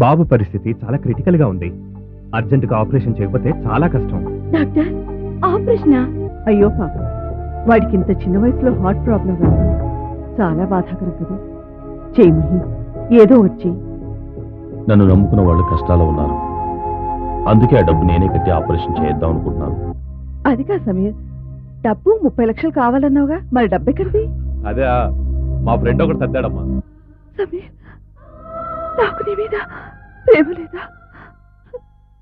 బాబు పరిస్థితి చాలా క్రిటికల్గా ఉంది. అర్జెంట్గా ఆపరేషన్ చేయకపోతే చాలా కష్టం. Doctor operation? అయ్యో పాప. వాడికి ఇంత చిన్న వయసులో హార్ట్ ప్రాబ్లం రావడం చాలా బాధాకరం కదా. చేయమహి ఏదో వచ్చి. నన్ను నమ్ముకున్న వాళ్ళు కష్టాలు ఉన్నారు. అందుకే ఆ డబ్బు నేనే కట్టి ఆపరేషన్ చేద్దాం అనుకుంటున్నాను. అది కా సమీర్. డబ్బు ముప్పై లక్షలు కావాలన్నావుగా. మరి డబ్బు ఎక్కడిది అదే మా ఫ్రెండ్ ఒకటి సర్దాడమ్మా. సమీర్ నాకు నీ మీద ప్రేమ లేదా?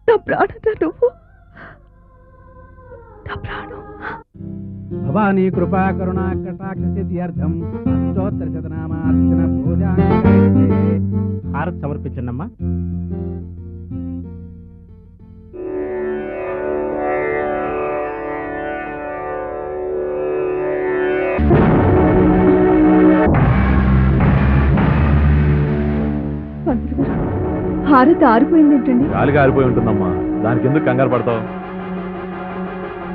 నా ప్రాణంగా నువ్వు? నా ప్రాణం. భవానీ కృపా కరుణా కటాక్ష సిద్ధ్యర్థం అష్టోత్తర శతనామార్చన పూజా హారత్ సమర్పించండి హారతి ఆరిపోయింది ఏంటండి గాలిగా ఆరిపోయి ఉంటుందమ్మా. దానికి ఎందుకు కంగారు పడతావు?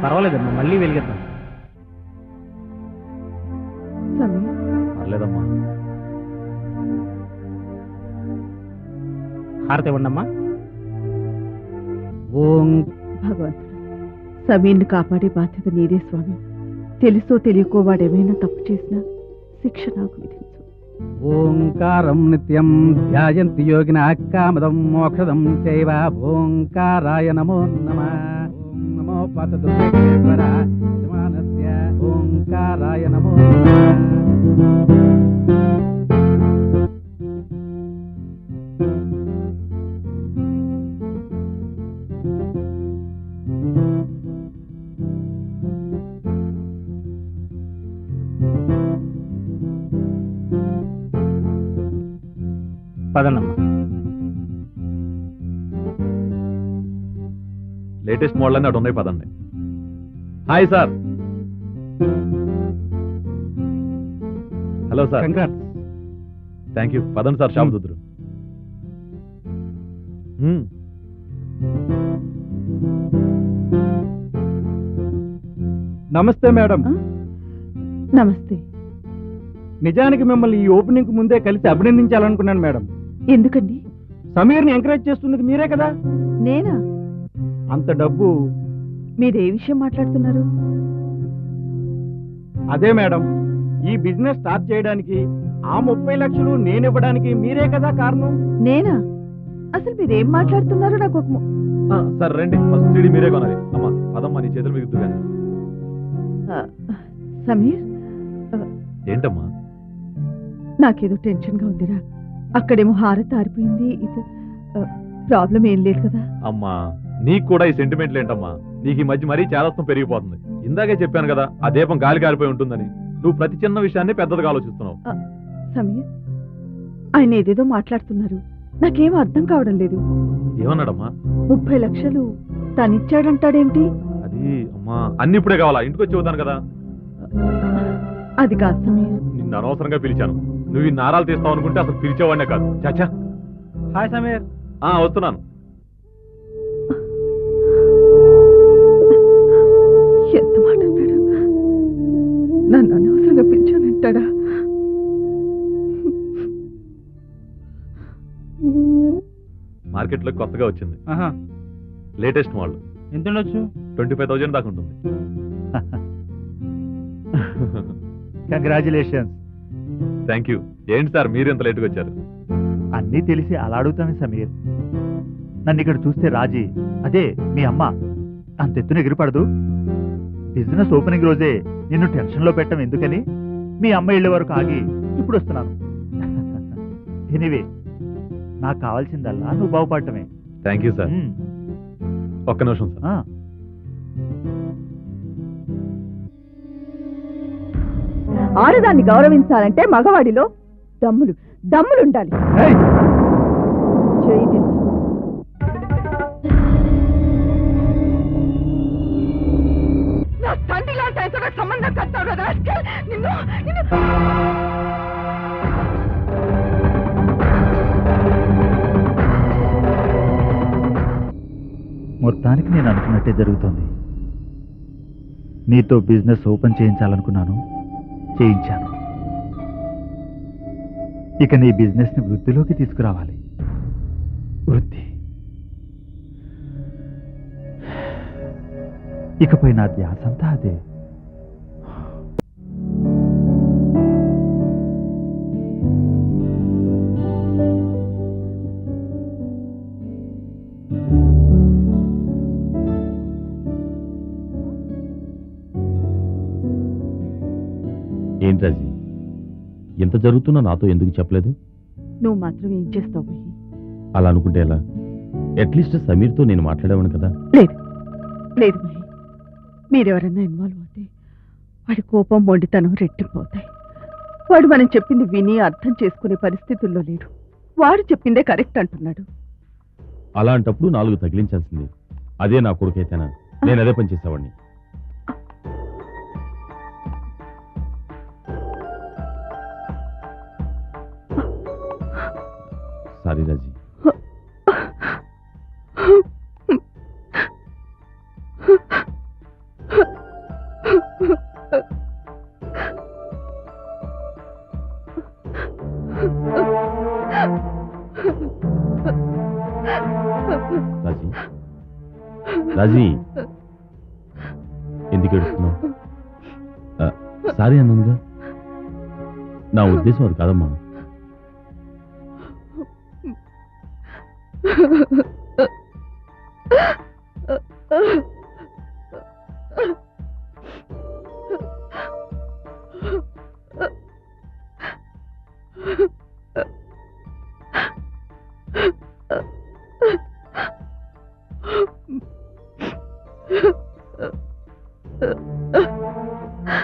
పర్వాలేదమ్మా మళ్ళీ వెలిగిద్దాం. పర్లేదమ్మా. హారతి ఇవ్వండి అమ్మా ఓం. భగవంతుడు సమీర్ని కాపాడే బాధ్యత నీదే స్వామి. తెలుసో తెలియకో వాడేమైనా తప్పు చేసినా శిక్ష నాకు విధించు. ఓంకారం నిత్యం ధ్యాయంతి యోగిన కామదం మోక్షదం చైవ. ఓంకారాయ నమో నమ. ఓం నమో పతదు యజమానస్య. ఓంకారాయ నమో. పదనమ్మా. లేటెస్ట్ మోడల్ అన్ని అటు ఉన్నాయి పదండి. Hi sir. Hello sir. Congrats. Thank you పదండి సార్ షాప్ దుద్దురు. మ్మ్. నమస్తే మేడం? నమస్తే. నిజానికి మిమ్మల్ని ఈ ఓపెనింగ్కు ముందే కలిసి అభినందించాలనుకున్నాను మేడం. ఎందుకండి? సమీర్ని ఎంకరేజ్ చేస్తున్నది మీరే కదా? నేనా? అంత డబ్బు మీరు ఏ విషయం మాట్లాడుతున్నారు? అదే మేడం ఈ బిజినెస్ స్టార్ట్ చేయడానికి ఆ ముప్పై లక్షలు నేను ఇవ్వడానికి మీరే కదా కారణం? నేనా? అసలు మీరు ఏం మాట్లాడుతున్నారో నాకు ఒక ము- సార్ రండి ఫస్ట్ సీడీ మీరే కొనాలి. అమ్మా పదమ్మా నీ చేతులు కానీ ఆ, సమీర్ ఏంటమ్మా? నాకేదో టెన్షన్గా ఉందిరా. అక్కడేమో హారతి ఆరిపోయింది. ప్రాబ్లం ఏం లేదు కదా? అమ్మా నీకు కూడా ఈ సెంటిమెంట్లు ఏంటమ్మా? నీకు ఈ మధ్య మరీ చేదస్తం పెరిగిపోతుంది. ఇందాకే చెప్పాను కదా ఆ దీపం గాలి కాలిపోయి ఉంటుందని. నువ్వు ప్రతి చిన్న విషయాన్ని పెద్దదిగా ఆలోచిస్తున్నావు. సమీర్ ఆయన ఏదేదో మాట్లాడుతున్నారు. నాకేం అర్థం కావడం లేదు. ఏమన్నాడమ్మా? ముప్పై లక్షలు తనిచ్చాడంటాడేమిటి అది అమ్మా అన్ని ఇప్పుడే కావాలా? ఇంటికి వచ్చి కదా? అది కాదు సమీర్. నిన్ను అనవసరంగా పిలిచాను. నువ్వు ఈ నారాలు తీస్తావు అనుకుంటే అసలు పిలిచేవాడినే కాదు. చాచా. హాయ్ సమీర్. ఆ వస్తున్నాను. ఎంత మాట అన్నాడు? నన్ను అనవసరంగా పిలిచానంటాడా మార్కెట్లో కొత్తగా వచ్చింది. ఆహా. Latest model. ఎంత ఉండొచ్చు? ట్వంటీ ఫైవ్ థౌజండ్ దాకా ఉంటుంది. కంగ్రాచులేషన్స్ థ్యాంక్ యూ ఏంటి సార్ మీరు ఇంత లేట్గా వచ్చారు? అన్నీ తెలిసి అలా అడుగుతామే సమీర్. నన్ను ఇక్కడ చూస్తే రాజీ అదే మీ అమ్మ. అంత ఎత్తున ఎగిరిపడదు. బిజినెస్ ఓపెనింగ్ రోజే నిన్ను టెన్షన్లో పెట్టడం ఎందుకని? మీ అమ్మ వెళ్ళే వరకు ఆగి ఇప్పుడు వస్తున్నాను. ఎనీవే నాకు కావాల్సిందల్లా నువ్వు బాగుపడటమే. Thank you sir. ఒక్క నిమిషం సార్ ఆడదాన్ని గౌరవించాలంటే మగవాడిలో దమ్ములు దమ్ములు ఉండాలి ఏయ్! చేయి దించు. నా తండ్రి లాంటి ఆయనతో నాకు సంబంధం కట్టావు కదా rascal. నిన్ను నిన్ను మొత్తానికి నేను అనుకున్నట్టే జరుగుతోంది నీతో బిజినెస్ ఓపెన్ చేయించాలనుకున్నాను చేయించాను. ఇక నీ బిజినెస్ని వృద్ధిలోకి తీసుకురావాలి. వృత్తి? ఇకపై నా ధ్యాసంతా అదే. ఏంటి రాజీ? ఎంత జరుగుతున్నా నాతో ఎందుకు చెప్పలేదు? నువ్వు మాత్రం ఏం చేస్తావు మహి? అలా అనుకుంటే ఎలా? అట్లీస్ట్ సమీర్తో నేను మాట్లాడేవాను కదా? లేదు. లేదు మహి. మీరెవరన్నా ఇన్వాల్వ్ అవుతే వాడి కోపం మొండితనం రెట్టిపోతాయి వాడు మనం చెప్పింది విని అర్థం చేసుకునే పరిస్థితుల్లో లేడు. వాడు చెప్పిందే కరెక్ట్ అంటున్నాడు. అలాంటప్పుడు నాలుగు తగిలించాల్సింది. అదే నా కొడుకైతేనా? నేను అదే పని చేసేవాడిని. సారీ రాజీ రాజీ రాజీ ఎందుకు ఏడుస్తున్నావు సారీ అన్నానుగా నా ఉద్దేశం అది కాదమ్మా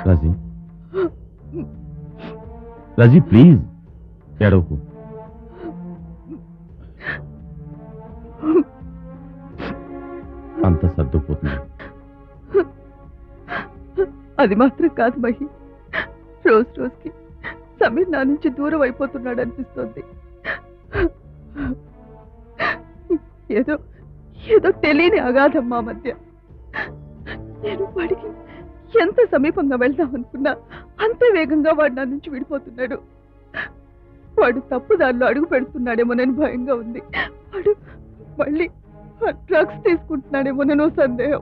రాజీ రాజీ ప్లీజ్ ఏడవకు అంత సర్దుకుపోతుంది అది మాత్రం కాదు మహి. రోజు రోజుకి సమీర్ నా నుంచి దూరం అయిపోతున్నాడు అనిపిస్తోంది. ఏదో ఏదో తెలియని అగాధం మా మధ్య. నేను వాడికి ఎంత సమీపంగా వెళ్దాం అనుకున్నా అంత వేగంగా వాడు నా నుంచి విడిపోతున్నాడు. వాడు తప్పు దారిలో అడుగు పెడుతున్నాడేమోనని భయంగా ఉంది. వాడు మళ్ళీ డ్రగ్స్ తీసుకుంటున్నాడేమో నేను సందేహం.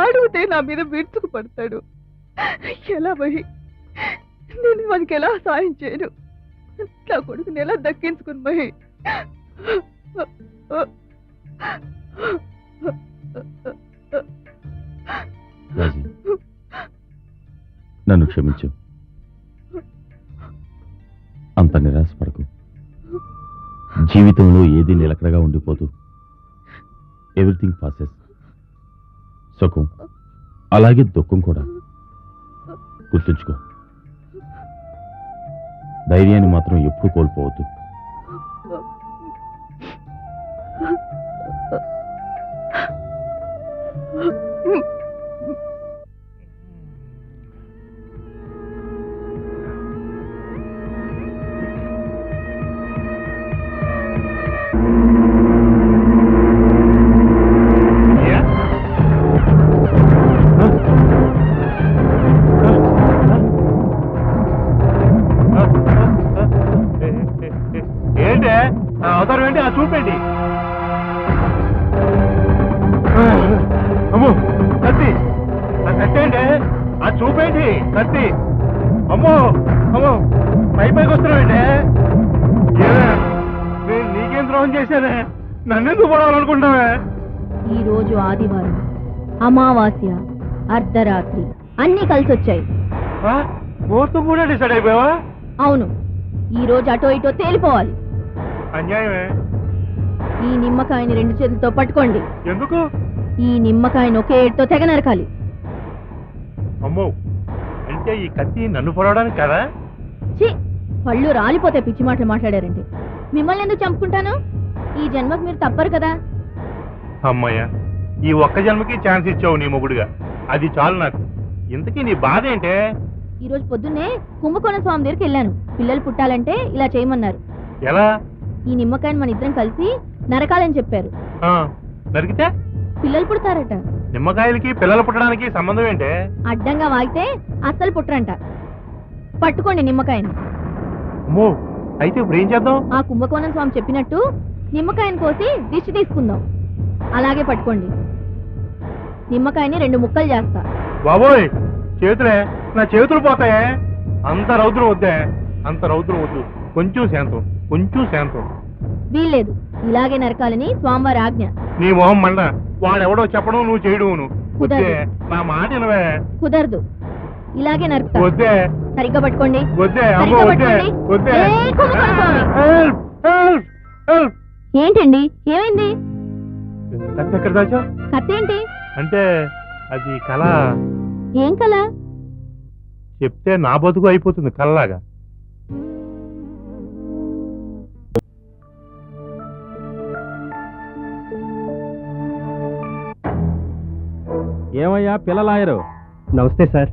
అడిగితే నా మీద విరుచుకు పడతాడు. ఎలా మహి? నేను వానికి ఎలా సాయం చేయను? నా కొడుకుని ఎలా దక్కించుకుని మహి? నన్ను క్షమించు. అంత నిరాశపడకు. జీవితంలో ఏది నిలకడగా ఉండిపోదు. Everything passes. సుఖం. అలాగే దుఃఖం కూడా. గుర్తుంచుకో. ధైర్యాన్ని మాత్రం ఎప్పుడు కోల్పోవద్దు. ఏంటి చూపేంటి కత్తి. అమ్మో అమ్మో. పై పైకి వస్తున్నావేంటి? ఏమే? నేను నీకేం ద్రోహం చేశానే? నన్నెందుకు పడాలనుకుంటావే ఈ రోజు ఆదివారం అమావాస్య అర్ధరాత్రి అన్నీ? ముహూర్తం కూడా డిసైడ్ అయిపోయావా? అవును. ఈ రోజు అటో ఇటో తేలిపోవాలి. అన్యాయమే. ఈ నిమ్మకాయని రెండు చేతులతో పట్టుకోండి. ఎందుకు? ఈ నిమ్మకాయని ఒకే ఏడుతో తెగ నరకాలి. అమ్మో అంటే ఈ కత్తి నన్ను పొడవడానికి కదా? ఛీ పళ్ళు రాలిపోతే పిచ్చి మాటలు మాట్లాడారంటే మిమ్మల్ని ఎందుకు చంపుకుంటాను? ఈ జన్మకు మీరు తప్పరు కదా. అమ్మయ్య ఈ ఒక్క జన్మకి ఛాన్స్ ఇచ్చావు నీ మొగుడుగా. అది చాలు నాకు. ఇంతకీ నీ బాధ ఏంటే? ఈ రోజు పొద్దున్నే కుంభకోణ స్వామి దగ్గరికి వెళ్ళాను. పిల్లలు పుట్టాలంటే ఇలా చేయమన్నారు. ఎలా? ఈ నిమ్మకాయని మన ఇద్దరం కలిసి నరకాలని చెప్పారు. ఆ, నరికితే? పిల్లలు పుడతారట. నిమ్మకాయలకి పిల్లలు పుట్టడానికి సంబంధం ఏంటే? అడ్డంగా వాగితే అస్సలు పుట్టరంట. పట్టుకోండి నిమ్మకాయని. అమ్మో అయితే ఇప్పుడు ఏం చేద్దాం? ఆ కుంభకోణం స్వామి చెప్పినట్టు నిమ్మకాయని కోసి దిష్టి తీసుకుందాం. అలాగే పట్టుకోండి. నిమ్మకాయని రెండు ముక్కలు చేస్తా. బాబోయ్ చేతులే నా చేతులు పోతాయే. అంత రౌద్రం వద్దే అంత రౌద్రం వద్దు. కొంచెం శాంతం కొంచెం శాంతం. వీల్లేదు ఇలాగే నరకాలని స్వామివారి ఆజ్ఞ. నీ మొహం మండ. వాడెవడో చెప్పడం నువ్వు చేయడం కుదరదు. నా మాట వినవే. కుదరదు. ఇలాగే వద్దే. సరిగ్గా పట్టుకోండి. వద్దే అమ్మో సరిగ్గా వద్దే పట్టుకోండి. వద్దే. ఏ, కుమ్మకం స్వామి. Help help help. ఏంటండి? ఏమైంది? కత్తి ఎక్కడ అంటే అది కళ. ఏం కల చెప్తే నా బతుకు అయిపోతుంది కళ్ళలాగా. ఏమయ్యా పిల్ల లాయరు? నమస్తే సార్.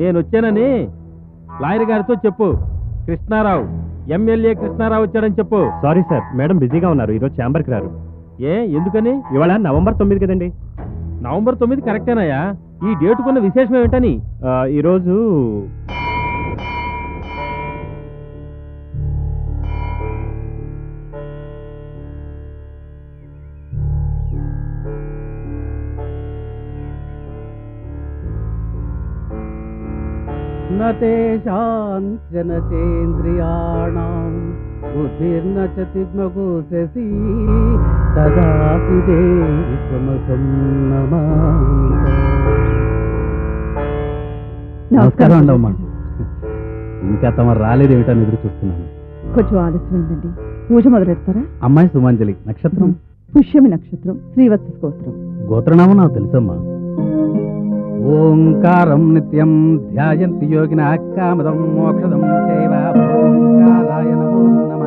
నేను వచ్చానని లాయర్ గారితో చెప్పు. కృష్ణారావు ఎమ్మెల్యే కృష్ణారావు వచ్చాడని చెప్పు. సారీ సార్ మేడం బిజీగా ఉన్నారు ఈరోజు ఛాంబర్కి రారు. ఏ ఎందుకని? ఇవాళ నవంబర్ తొమ్మిది కదండి. నవంబర్ తొమ్మిది కరెక్టేనయ్యా. ఈ డేటుకున్న విశేషం ఏమిటని? తదాసి దేవి త్వమకం నమస్కారం. అండి అమ్మా. ఇంకా తమ రాలేదేమిటని ఎదురు చూస్తున్నాను. కొంచెం ఆలస్యమైందండి పూజ మొదలెడతారా? అమ్మాయి సుమాంజలి నక్షత్రం? పుష్యమి నక్షత్రం శ్రీవత్స స్తోత్రం. గోత్రనామం నాకు తెలుసమ్మా. ఓంకారం నిత్యం ధ్యాయంతి యోగిన కామదం మోక్షదం చైవ ఓంకారాయ నమో నమ.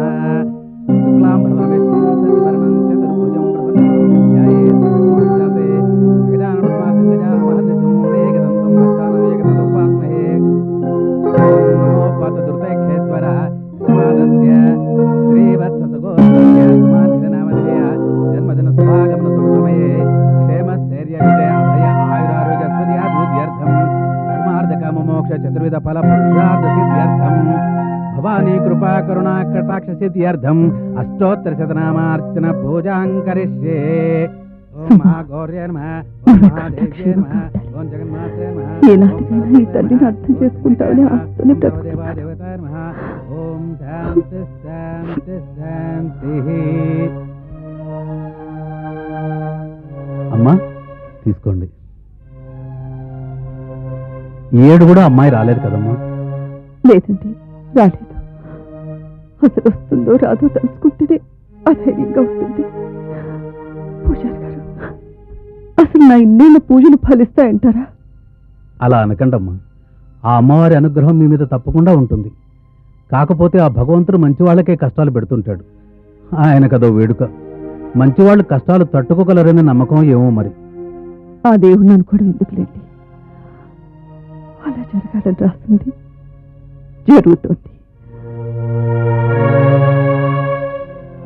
శుక్లాంబరం సిద్ధ్యర్థం అష్టోత్తర శతనామార్చన పూజాం కరిష్యే. నమః ఏనాటికైనా ఈ తల్లిని అర్థం చేసుకుంటావని ఓం శాంతి శాంతి శాంతి. అమ్మా తీసుకోండి. ఏడు కూడా అమ్మాయి రాలేదు కదమ్మా? లేదండి రాలేదు. అసలు వస్తుందో రాదో తలుచుకుంటేనే అధైర్యంగా ఉంటుంది. పూజారి గారు అసలు నా ఇన్నేళ్ళ పూజలు ఫలిస్తాయంటారా? అలా అనకండమ్మా. ఆ అమ్మవారి అనుగ్రహం మీ మీద తప్పకుండా ఉంటుంది. కాకపోతే ఆ భగవంతుడు మంచి వాళ్ళకే కష్టాలు పెడుతుంటాడు. ఆయనకదో వేడుక. మంచివాళ్ళు కష్టాలు తట్టుకోగలరనే నమ్మకం ఏమో మరి. ఆ దేవుణ్ణి అనుకోవడం ఎందుకులేండి? అలా జరగాలని రాస్తుంది జరుగుతోంది.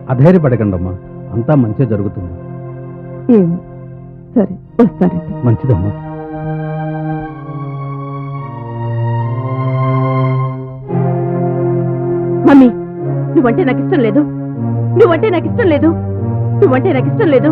అధైర్యపడకండమ్మా. అంతా మంచి జరుగుతుంది. ఏమో సరే వస్తానండి మంచిదమ్మా. మమ్మీ నువ్వంటే నాకు ఇష్టం లేదు. నువ్వంటే నాకు ఇష్టం లేదు. నువ్వంటే నాకు ఇష్టం లేదు.